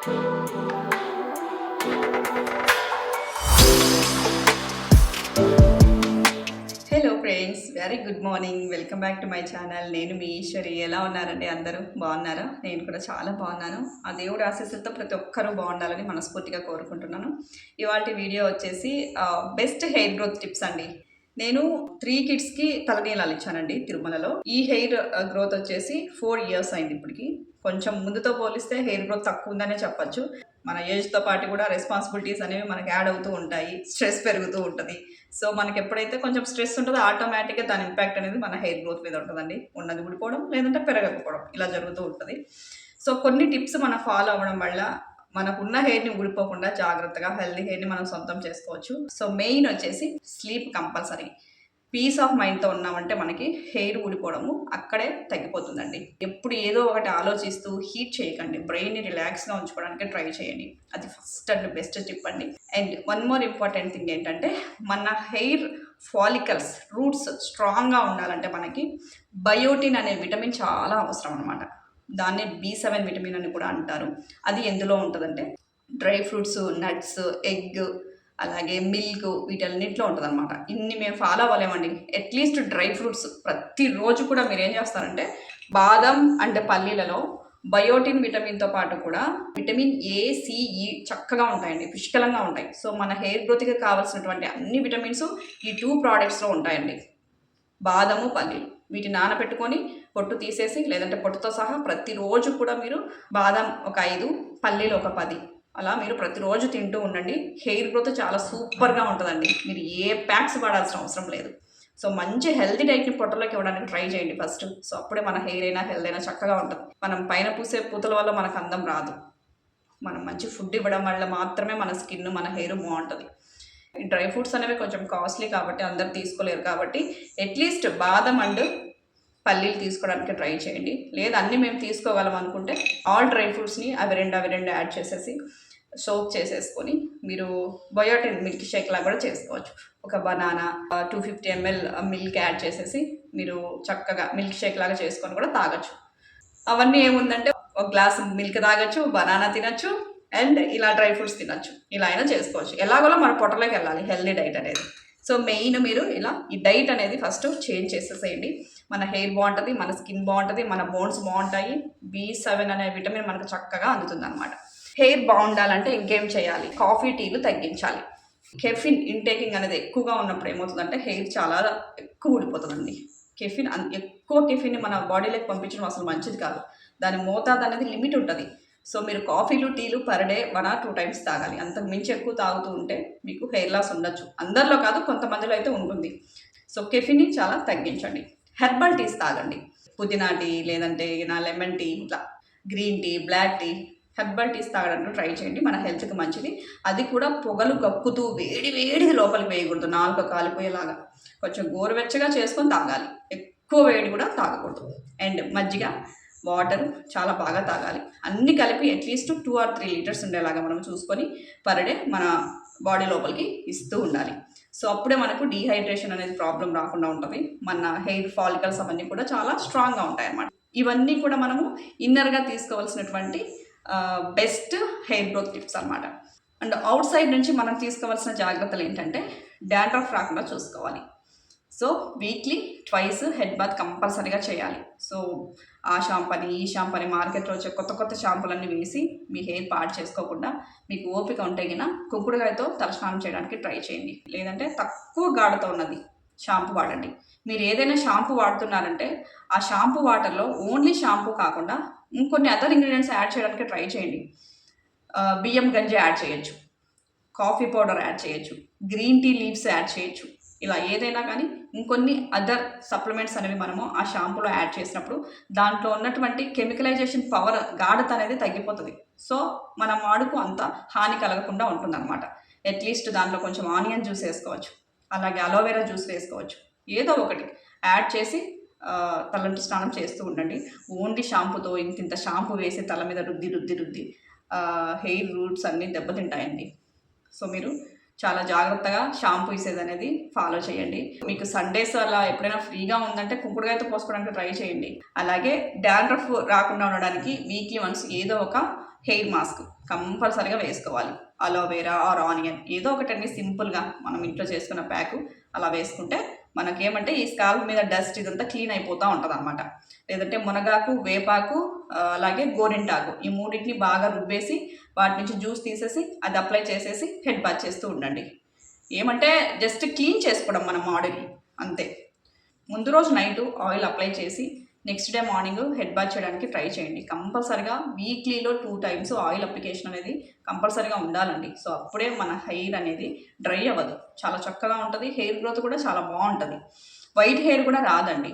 Hello friends very good morning welcome back to my channel నేను మీ ఈశ్వరి. ఎలా ఉన్నారండి అందరూ? బాగున్నారా? నేను కూడా చాలా బాగున్నాను. ఆ దేవుడు ఆశీస్సులతో ప్రతి ఒక్కరూ బాగుండాలని మనస్ఫూర్తిగా కోరుకుంటున్నాను. ఇవాళ వీడియో వచ్చేసి బెస్ట్ హెయిర్ గ్రోత్ టిప్స్ అండి. నేను త్రీ కిడ్స్కి తలనీలాలు ఇచ్చానండి తిరుమలలో. ఈ హెయిర్ గ్రోత్ uh, వచ్చేసి ఫోర్ ఇయర్స్ అయింది ఇప్పటికి. కొంచెం ముందుతో పోలిస్తే హెయిర్ గ్రోత్ తక్కువ ఉందనే చెప్పొచ్చు. మన ఏజ్తో పాటు కూడా రెస్పాన్సిబిలిటీస్ అనేవి మనకి యాడ్ అవుతూ ఉంటాయి. స్ట్రెస్ పెరుగుతూ ఉంటుంది. సో మనకి ఎప్పుడైతే కొంచెం స్ట్రెస్ ఉంటుందో ఆటోమేటిక్గా దాని ఇంపాక్ట్ అనేది మన హెయిర్ గ్రోత్ మీద ఉంటుందండి. ఉన్నది ఊడిపోవడం లేదంటే పెరగకపోవడం ఇలా జరుగుతూ ఉంటుంది. సో కొన్ని టిప్స్ మనం ఫాలో అవ్వడం వల్ల మనకున్న హెయిర్ని ఊడిపోకుండా జాగ్రత్తగా హెల్దీ హెయిర్ని మనం సొంతం చేసుకోవచ్చు. సో మెయిన్ వచ్చేసి స్లీప్ కంపల్సరీ. పీస్ ఆఫ్ మైండ్తో ఉన్నామంటే మనకి హెయిర్ ఊడిపోవడము అక్కడే తగ్గిపోతుందండి. ఎప్పుడు ఏదో ఒకటి ఆలోచిస్తూ హీట్ చేయకండి. బ్రెయిన్ని రిలాక్స్గా ఉంచుకోవడానికి ట్రై చేయండి. అది ఫస్ట్ అండ్ బెస్ట్ టిప్ అండి. And one more important thing ఏంటంటే మన హెయిర్ ఫాలికల్స్ రూట్స్ స్ట్రాంగ్గా ఉండాలంటే మనకి బయోటిన్ అనే విటమిన్ చాలా అవసరం అనమాట దాన్ని బి సెవెన్ విటమిన్ అని కూడా అంటారు. అది ఎందులో ఉంటుందంటే డ్రై ఫ్రూట్స్ నట్స్ ఎగ్ అలాగే మిల్క్ వీటన్నిటిలో ఉంటుంది అనమాట ఇన్ని మేము ఫాలో అవ్వలేమండి. అట్లీస్ట్ డ్రై ఫ్రూట్స్ ప్రతిరోజు కూడా మీరు ఏం చేస్తారంటే బాదం అండ్ పల్లీలలో బయోటిన్ విటమిన్తో పాటు కూడా విటమిన్ ఏ సిఈ చక్కగా ఉంటాయండి. పుష్కలంగా ఉంటాయి. సో మన హెయిర్ గ్రోత్కి కావాల్సినటువంటి అన్ని విటమిన్స్ ఈ టూ ప్రోడక్ట్స్లో ఉంటాయండి. బాదము పల్లీలు వీటిని నానబెట్టుకొని పొట్టు తీసేసి లేదంటే పొట్టుతో సహా ప్రతిరోజు కూడా మీరు బాదం ఒక ఐదు పల్లీలు ఒక పది. అలా మీరు ప్రతిరోజు తింటూ ఉండండి. హెయిర్ గ్రోత్ చాలా సూపర్గా ఉంటుందండి. మీరు ఏ ప్యాక్స్ వాడాల్సిన అవసరం లేదు. సో మంచి హెల్తీ డైట్ని పొట్టలోకి ఇవ్వడానికి ట్రై చేయండి ఫస్ట్. సో అప్పుడే మన హెయిర్ అయినా హెల్త్ అయినా చక్కగా ఉంటుంది. మనం పైన పూసే పూతల వల్ల మనకు అందం రాదు. మనం మంచి ఫుడ్ ఇవ్వడం వల్ల మాత్రమే మన స్కిన్ మన హెయిర్ బాగుంటుంది. డ్రై ఫ్రూట్స్ అనేవి కొంచెం కాస్ట్లీ కాబట్టి అందరు తీసుకోలేరు కాబట్టి అట్లీస్ట్ బాదం అండ్ పల్లీలు తీసుకోవడానికి ట్రై చేయండి. లేదన్నీ అన్నీ మేము తీసుకోగలం అనుకుంటే ఆల్ డ్రై ఫ్రూట్స్ని అవి రెండు అవి రెండు యాడ్ చేసేసి సోప్ చేసేసుకొని మీరు బయోటిన్ మిల్క్ షేక్ లాగా కూడా చేసుకోవచ్చు. ఒక banana two fifty ml milk add చేసేసి మీరు చక్కగా మిల్క్ షేక్ లాగా చేసుకొని కూడా తాగొచ్చు. అవన్నీ ఏముందంటే ఒక గ్లాస్ మిల్క్ తాగొచ్చు బనానా తినచ్చు అండ్ ఇలా డ్రై ఫ్రూట్స్ తినచ్చు. ఇలా అయినా చేసుకోవచ్చు. ఎలాగోలా మన పొట్టలోకి వెళ్ళాలి హెల్దీ డైట్ అనేది. సో మెయిన్ మీరు ఇలా ఈ డైట్ అనేది ఫస్ట్ చేంజ్ చేసేసేయండి. మన హెయిర్ బాగుంటుంది మన స్కిన్ బాగుంటుంది మన బోన్స్ బాగుంటాయి బి సెవెన్ అనే విటమిన్ మనకు చక్కగా అందుతుంది అనమాట హెయిర్ బాగుండాలంటే ఇంకేం చేయాలి? కాఫీ టీలు తగ్గించాలి. కెఫిన్ ఇంటేకింగ్ అనేది ఎక్కువగా ఉన్నప్పుడు ఏమవుతుందంటే హెయిర్ చాలా ఎక్కువ ఊడిపోతుందండి. కెఫిన్ అన్- ఎక్కువ కెఫిన్ మన బాడీలోకి పంపించడం అసలు మంచిది కాదు. దాని మోతాదు అనేది లిమిట్ ఉంటుంది. సో మీరు కాఫీలు టీలు per day one or two times తాగాలి. అంతకు మించి ఎక్కువ తాగుతూ ఉంటే మీకు హెయిర్ లాస్ ఉండొచ్చు. అందరిలో కాదు కొంతమందిలో అయితే ఉంటుంది. సో కెఫిన్ని చాలా తగ్గించండి. హెర్బల్ టీస్ తాగండి. పుదీనా టీ లేదంటే నా లెమన్ టీ ఇట్లా green tea black tea herbal teas తాగడానికి ట్రై చేయండి. మన హెల్త్కి మంచిది. అది కూడా పొగలు గక్కుతూ వేడి వేడిది లోపలికి వేయకూడదు. నాలుగు కాలిపోయేలాగా కొంచెం గోరువెచ్చగా చేసుకొని తాగాలి. ఎక్కువ వేడి కూడా తాగకూడదు. అండ్ మజ్జిగ వాటర్ చాలా బాగా తాగాలి. అన్నీ కలిపి at least two or three litres ఉండేలాగా మనం చూసుకొని పర్ డే మన బాడీ లోపలికి ఇస్తూ ఉండాలి. సో అప్పుడే మనకు డీహైడ్రేషన్ అనేది ప్రాబ్లం రాకుండా ఉంటుంది. మన హెయిర్ ఫాలికల్స్ అవన్నీ కూడా చాలా స్ట్రాంగ్గా ఉంటాయి అన్నమాట ఇవన్నీ కూడా మనము ఇన్నర్గా తీసుకోవాల్సినటువంటి బెస్ట్ హెయిర్ గ్రోత్ టిప్స్ అన్నమాట. అండ్ అవుట్ సైడ్ నుంచి మనం తీసుకోవాల్సిన జాగ్రత్తలు ఏంటంటే డాండ్రఫ్ రాకుండా చూసుకోవాలి. So weekly twice head bath కంపల్సరీగా చేయాలి. సో ఆ షాంపని ఈ షాంపని మార్కెట్లో వచ్చే కొత్త కొత్త షాంపులన్నీ వేసి మీ హెయిర్ పాడు చేసుకోకుండా మీకు ఓపిక ఉంటే గిన కుక్కుడుగాయతో తలస్నానం చేయడానికి ట్రై చేయండి. లేదంటే తక్కువ గాఢతో ఉన్నది షాంపూ వాడండి. మీరు ఏదైనా షాంపూ వాడుతున్నారంటే ఆ షాంపూ వాటర్లో ఓన్లీ షాంపూ కాకుండా ఇంకొన్ని అదర్ ఇంగ్రీడియంట్స్ యాడ్ చేయడానికి ట్రై చేయండి. బియ్యం గంజి యాడ్ చేయొచ్చు. కాఫీ పౌడర్ యాడ్ చేయొచ్చు. గ్రీన్ టీ లీవ్స్ యాడ్ చేయొచ్చు. ఇలా ఏదైనా కానీ ఇంకొన్ని అదర్ సప్లిమెంట్స్ అనేవి మనము ఆ షాంపూలో యాడ్ చేసినప్పుడు దాంట్లో ఉన్నటువంటి కెమికలైజేషన్ పవర్ గాఢత అనేది తగ్గిపోతుంది. సో మన మాడుకు అంత హాని కలగకుండా ఉంటుందన్నమాట. అట్లీస్ట్ దాంట్లో కొంచెం ఆనియన్ జ్యూస్ వేసుకోవచ్చు. అలాగే అలోవెరా జ్యూస్ వేసుకోవచ్చు. ఏదో ఒకటి యాడ్ చేసి తలంటి స్నానం చేస్తూ ఉండండి. ఓన్లీ షాంపూతో ఇంత ఇంత షాంపూ వేసి తల మీద రుద్ది రుద్ది రుద్ది హెయిర్ రూట్స్ అన్నీ దెబ్బతింటాయండి. సో మీరు చాలా జాగ్రత్తగా షాంపూ ఇసేది అనేది ఫాలో చేయండి. మీకు సండేస్ అలా ఎప్పుడైనా ఫ్రీగా ఉందంటే కుంకుడుగాయతో పోసుకోవడానికి ట్రై చేయండి. అలాగే డాండ్రఫ్ రాకుండా ఉండడానికి వీక్లీ వన్స్ ఏదో ఒక హెయిర్ మాస్క్ కంపల్సరీగా వేసుకోవాలి. అలోవెరా ఆర్ ఆనియన్ ఏదో ఒకటండి సింపుల్గా మనం ఇంట్లో చేసుకున్న ప్యాకు అలా వేసుకుంటే మనకేమంటే ఈ స్కాల్ప్ మీద డస్ట్ ఇదంతా క్లీన్ అయిపోతూ ఉంటుంది అనమాట లేదంటే మునగాకు వేపాకు అలాగే గోరింటాకు ఈ మూడింటిని బాగా రుబ్బేసి వాటి నుంచి జ్యూస్ తీసేసి అది అప్లై చేసేసి హెడ్ బాత్ చేస్తూ ఉండండి. ఏమంటే జస్ట్ క్లీన్ చేసుకోవడం మన బాడీని అంతే. ముందు రోజు నైట్ ఆయిల్ అప్లై చేసి next day morning head bath చేయడానికి ట్రై చేయండి. కంపల్సరిగా వీక్లీలో టూ టైమ్స్ ఆయిల్ అప్లికేషన్ అనేది కంపల్సరీగా ఉండాలండి. సో అప్పుడే మన హెయిర్ అనేది డ్రై అవ్వదు. చాలా చక్కగా ఉంటుంది. హెయిర్ గ్రోత్ కూడా చాలా బాగుంటుంది. వైట్ హెయిర్ కూడా రాదండి.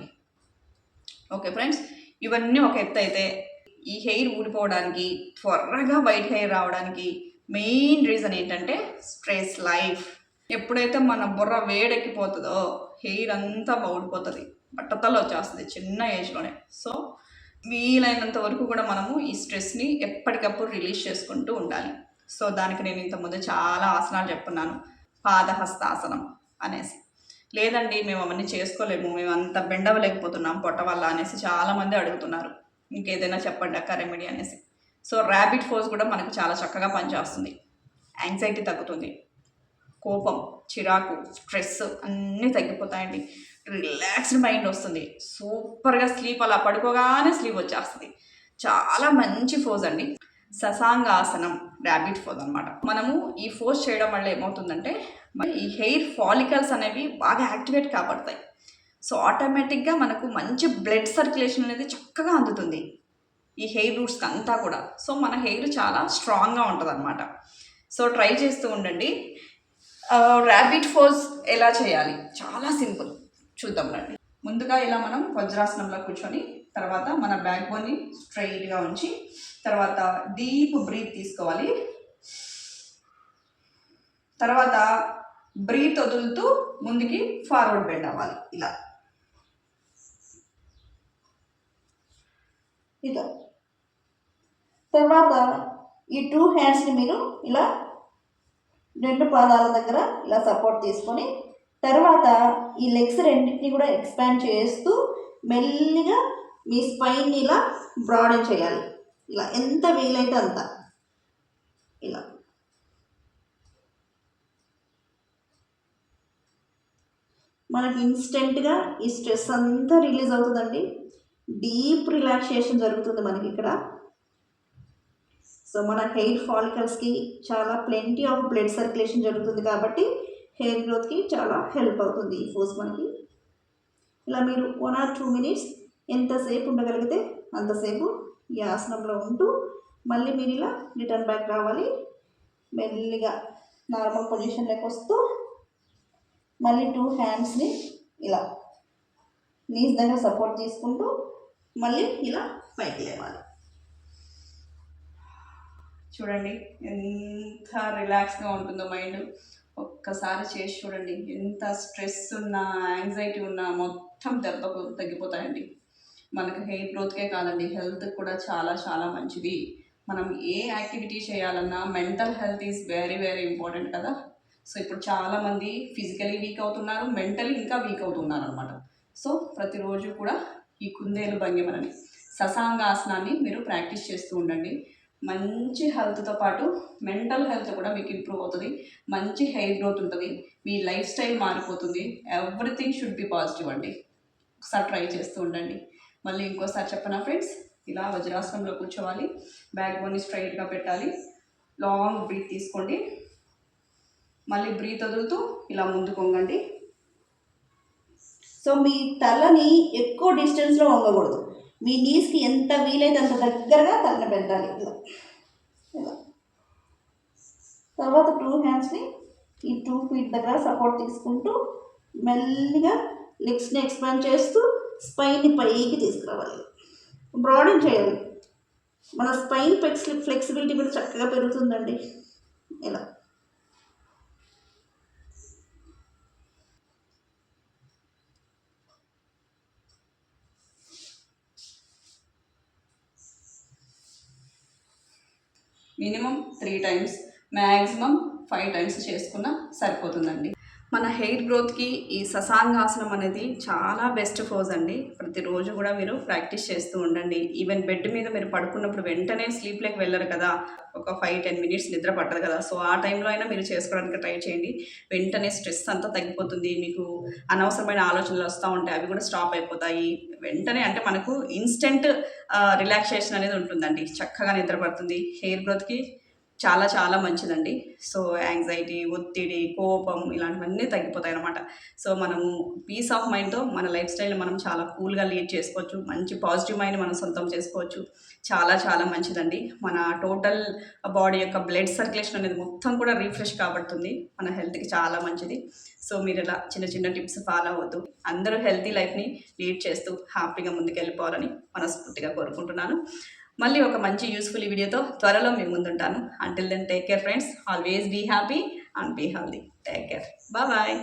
ఓకే ఫ్రెండ్స్ ఇవన్నీ ఒక ఎత్తు అయితే ఈ హెయిర్ ఊడిపోవడానికి త్వరగా వైట్ హెయిర్ రావడానికి మెయిన్ రీజన్ ఏంటంటే స్ట్రెస్ లైఫ్. ఎప్పుడైతే మన బుర్ర వేడెక్కిపోతుందో హెయిర్ అంతా ఊడిపోతుంది. బట్టతలు వచ్చేస్తుంది చిన్న ఏజ్లోనే. సో వీలైనంత వరకు కూడా మనము ఈ స్ట్రెస్ని ఎప్పటికప్పుడు రిలీజ్ చేసుకుంటూ ఉండాలి. సో దానికి నేను ఇంతకుముందు చాలా ఆసనాలు చెప్పున్నాను. పాదహస్తాసనం అనేసి. లేదండి మేము అవన్నీ చేసుకోలేము. మేము అంత బెండవలేకపోతున్నాం పొట్ట వల్ల అనేసి చాలామంది అడుగుతున్నారు. ఇంకేదైనా చెప్పండి అక్క రెమెడీ అనేసి. సో ర్యాబిట్ ఫోర్స్ కూడా మనకు చాలా చక్కగా పనిచేస్తుంది. యాంగ్జైటీ తగ్గుతుంది. కోపం చిరాకు స్ట్రెస్ అన్నీ తగ్గిపోతాయండి. రిలాక్స్డ్ మైండ్ వస్తుంది. సూపర్గా స్లీప్ అలా పడుకోగానే స్లీప్ వచ్చేస్తుంది. చాలా మంచి ఫోజ్ అండి. ససాంగాసనం ర్యాబిట్ ఫోజ్ అనమాట మనము ఈ ఫోజ్ చేయడం వల్ల ఏమవుతుందంటే మరి ఈ హెయిర్ ఫాలికల్స్ అనేవి బాగా యాక్టివేట్ కాబడతాయి. సో ఆటోమేటిక్గా మనకు మంచి బ్లడ్ సర్క్యులేషన్ అనేది చక్కగా అందుతుంది. ఈ హెయిర్ రూట్స్కి అంతా కూడా. సో మన హెయిర్ చాలా స్ట్రాంగ్గా ఉంటుంది అనమాట సో ట్రై చేస్తూ ఉండండి. ర్యాబిట్ ఫోర్స్ ఎలా చేయాలి? చాలా సింపుల్. చూద్దాం రండి. ముందుగా ఇలా మనం వజ్రాసనంలో కూర్చొని తర్వాత మన బ్యాక్ బోన్ని స్ట్రైట్గా ఉంచి తర్వాత డీప్ బ్రీత్ తీసుకోవాలి. తర్వాత బ్రీత్ వదులుతూ ముందుకి ఫార్వర్డ్ బెండ్ అవ్వాలి. ఇలా. ఇలా తర్వాత ఈ టూ హ్యాండ్స్ని మీరు ఇలా రెండు పాదాల దగ్గర ఇలా సపోర్ట్ తీసుకొని తర్వాత ఈ లెగ్స్ రెండింటిని కూడా ఎక్స్పాండ్ చేస్తూ మెల్లిగా మీ స్పైన్ని ఇలా బ్రాడెన్ చేయాలి. ఇలా ఎంత వీలైతే అంత. ఇలా. మనకి ఇన్స్టెంట్గా ఈ స్ట్రెస్ అంతా రిలీజ్ అవుతుందండి. డీప్ రిలాక్సేషన్ జరుగుతుంది మనకి ఇక్కడ. సో మన హెయిర్ ఫాలికల్స్కి చాలా ప్లెంటీ ఆఫ్ బ్లడ్ సర్క్యులేషన్ జరుగుతుంది కాబట్టి హెయిర్ గ్రోత్కి చాలా హెల్ప్ అవుతుంది ఈ ఫోర్స్ మనకి. ఇలా మీరు వన్ ఆర్ టూ మినిట్స్ ఎంతసేపు ఉండగలిగితే అంతసేపు ఈ ఆసనంలో ఉంటూ మళ్ళీ మీరు ఇలా రిటర్న్ బ్యాక్ రావాలి. మెల్లిగా నార్మల్ పొజిషన్లోకి వస్తూ మళ్ళీ టూ హ్యాండ్స్ని ఇలా నీస్ దగ్గర సపోర్ట్ తీసుకుంటూ మళ్ళీ ఇలా పైకి లేవాలి. చూడండి ఎంత రిలాక్స్గా ఉంటుందో మైండ్ ఒక్కసారి చేసి చూడండి ఎంత స్ట్రెస్ ఉన్నా యాంగ్జైటీ ఉన్నా మొత్తం దెబ్బకు తగ్గిపోతాయండి. మనకు హెయిర్ గ్రోత్కే కాదండి హెల్త్ కూడా చాలా చాలా మంచిది. మనం ఏ యాక్టివిటీ చేయాలన్నా mental health is very very important కదా. సో ఇప్పుడు చాలామంది ఫిజికలీ వీక్ అవుతున్నారు మెంటలీ ఇంకా వీక్ అవుతున్నారు అనమాట సో ప్రతిరోజు కూడా ఈ కుందేలు భంగిమలని ససాంగాసనాన్ని మీరు ప్రాక్టీస్ చేస్తూ ఉండండి. మంచి హెల్త్తో పాటు మెంటల్ హెల్త్ కూడా మీకు ఇంప్రూవ్ అవుతుంది. మంచి హెయిర్ గ్రోత్ ఉంటుంది. మీ లైఫ్ స్టైల్ మారిపోతుంది. ఎవ్రీథింగ్ షుడ్ బి పాజిటివ్ అండి. ఒకసారి ట్రై చేస్తూ ఉండండి. మళ్ళీ ఇంకోసారి చెప్పనా ఫ్రెండ్స్? ఇలా వజ్రాసనంలో కూర్చోవాలి. బ్యాక్ బోన్ని స్ట్రైట్గా పెట్టాలి. లాంగ్ బ్రీత్ తీసుకోండి. మళ్ళీ బ్రీత్ వదులుతూ ఇలా ముందుకొంగండి సో మీ తలని ఎక్కువ డిస్టెన్స్లో వంగకూడదు. మీ నీస్కి ఎంత వీలైతే అంత దగ్గరగా తలని పెట్టాలి. ఇలా. ఇలా. తర్వాత టూ హ్యాండ్స్ని ఈ టూ ఫీట్ దగ్గర సపోర్ట్ తీసుకుంటూ మెల్లిగా లెగ్స్ని ఎక్స్పాండ్ చేస్తూ స్పైన్ని పైకి తీసుకురావాలి. బ్రాడింగ్ చేయాలి. మన స్పైన్ ఫ్లెక్స్ ఫ్లెక్సిబిలిటీ కూడా చక్కగా పెరుగుతుందండి. ఇలా. Minimum three times maximum five times చేసుకున్న సరిపోతుందండి. మన హెయిర్ గ్రోత్కి ఈ ససాంగాసనం అనేది చాలా బెస్ట్ ఫోజ్ అండి. ప్రతిరోజు కూడా మీరు ప్రాక్టీస్ చేస్తూ ఉండండి. ఈవెన్ బెడ్ మీద మీరు పడుకున్నప్పుడు వెంటనే స్లీప్లోకి వెళ్ళరు కదా. ఒక ఫైవ్ టెన్ మినిట్స్ నిద్ర పట్టదు కదా. సో ఆ టైంలో అయినా మీరు చేసుకోవడానికి ట్రై చేయండి. వెంటనే స్ట్రెస్ అంతా తగ్గిపోతుంది. మీకు అనవసరమైన ఆలోచనలు వస్తూ ఉంటాయి. అవి కూడా స్టాప్ అయిపోతాయి. వెంటనే అంటే మనకు ఇన్స్టెంట్ రిలాక్సేషన్ అనేది ఉంటుందండి. చక్కగా నిద్ర పడుతుంది. హెయిర్ గ్రోత్కి చాలా చాలా మంచిదండి. సో యాంగ్జైటీ ఒత్తిడి కోపం ఇలాంటివన్నీ తగ్గిపోతాయి అనమాట సో మనము పీస్ ఆఫ్ మైండ్తో మన లైఫ్ స్టైల్ని మనం చాలా కూల్గా లీడ్ చేసుకోవచ్చు. మంచి పాజిటివ్ మైండ్ మనం సొంతం చేసుకోవచ్చు. చాలా చాలా మంచిదండి. మన టోటల్ బాడీ యొక్క బ్లడ్ సర్క్యులేషన్ అనేది మొత్తం కూడా రీఫ్రెష్ కాబడుతుంది. మన హెల్త్కి చాలా మంచిది. సో మీరు ఇలా చిన్న చిన్న టిప్స్ ఫాలో అవ్వద్దు. అందరూ హెల్తీ లైఫ్ని లీడ్ చేస్తూ హ్యాపీగా ముందుకెళ్ళిపోవాలని మనస్ఫూర్తిగా కోరుకుంటున్నాను. మళ్ళీ ఒక మంచి యూస్ఫుల్ వీడియోతో త్వరలో మీ ముందుంటాను. Until then take care friends always be happy and be healthy take care bye